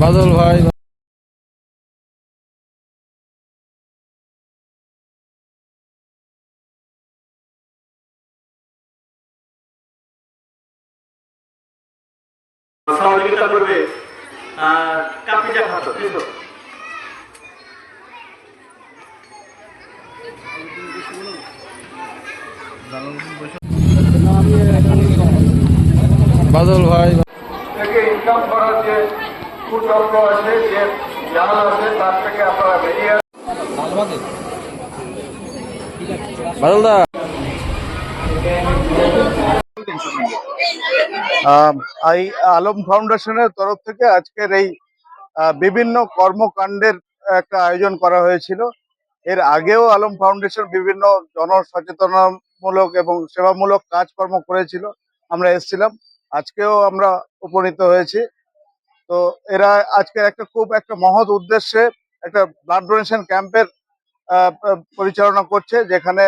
বাদল ভাই। সহযোগিতা করবে কাপিজা খাত বাদল ভাই। ইনকাম করার যে কুচক্র আছে যে জাল আছে তার থেকে আপনারা বেরিয়ে আহ, এই আলম ফাউন্ডেশনের তরফ থেকে আজকের এই আহ, বিভিন্ন কর্মকাণ্ডের একটা আয়োজন করা হয়েছিল। এর আগেও আলম ফাউন্ডেশন বিভিন্ন জনসচেতনামূলক এবং সেবামূলক কাজকর্ম করেছিল। আমরা এসেছিলাম। আজকেও আমরা উপনীত হয়েছি। তো এরা আজকের একটা খুব একটা মহৎ উদ্দেশ্যে একটা ব্লাড ডোনেশন ক্যাম্পের পরিচালনা করছে, যেখানে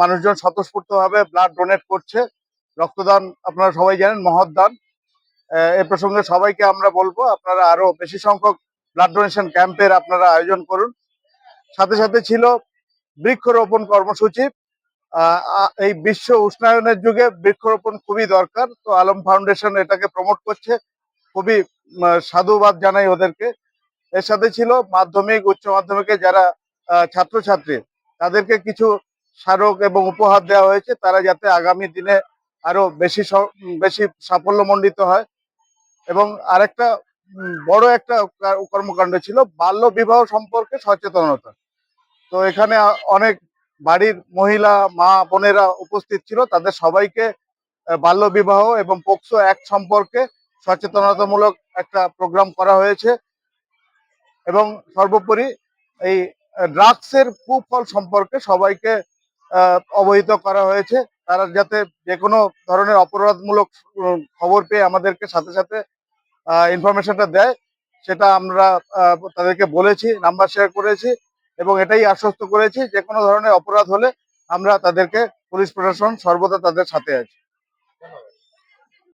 মানুষজন স্বতঃস্ফূর্তভাবে ব্লাড ডোনেট করছে। রক্তদান আপনারা সবাই জানেন, মহৎ দান। এ প্রসঙ্গে সবাইকে আমরা বলব, আপনারা আরও বেশি সংখ্যক ব্লাড ডোনেশন ক্যাম্পের আপনারা আয়োজন করুন। সাথে সাথে ছিল বৃক্ষরোপণ কর্মসূচি। এই বিশ্ব উষ্ণায়নের যুগে বৃক্ষরোপণ খুবই দরকার। তো আলম ফাউন্ডেশন এটাকে প্রমোট করছে। খুবই সাধুবাদ জানাই ওদেরকে। এর সাথে ছিল মাধ্যমিক, উচ্চ মাধ্যমিকে যারা ছাত্রছাত্রী, তাদেরকে কিছু স্মারক এবং উপহার দেওয়া হয়েছে। তারা যাতে আগামী দিনে আরও বেশি বেশি সাফল্যমণ্ডিত হয়। এবং আরেকটা বড় একটা কর্মকাণ্ড ছিল বাল্য বিবাহ সম্পর্কে সচেতনতা। তো এখানে অনেক বাড়ির মহিলা মা বোনেরা উপস্থিত ছিল। তাদের সবাইকে আহ, বাল্য বিবাহ এবং পোক্সো এক সম্পর্কে সচেতনতামূলক একটা প্রোগ্রাম করা হয়েছে। এবং সর্বোপরি এই ড্রাগসের কুফল সম্পর্কে সবাইকে অবহিত করা হয়েছে। তারা যাতে যে কোনো ধরনের অপরাধমূলক খবর পেয়ে আমাদেরকে সাথে সাথে ইনফরমেশনটা দেয় সেটা আমরা তাদেরকে বলেছি নাম্বার শেয়ার করেছি। এবং এটাই আশ্বস্ত করেছি যে কোনো ধরনের অপরাধ হলে আমরা তাদেরকে পুলিশ প্রশাসন সর্বদা তাদের সাথে আছে।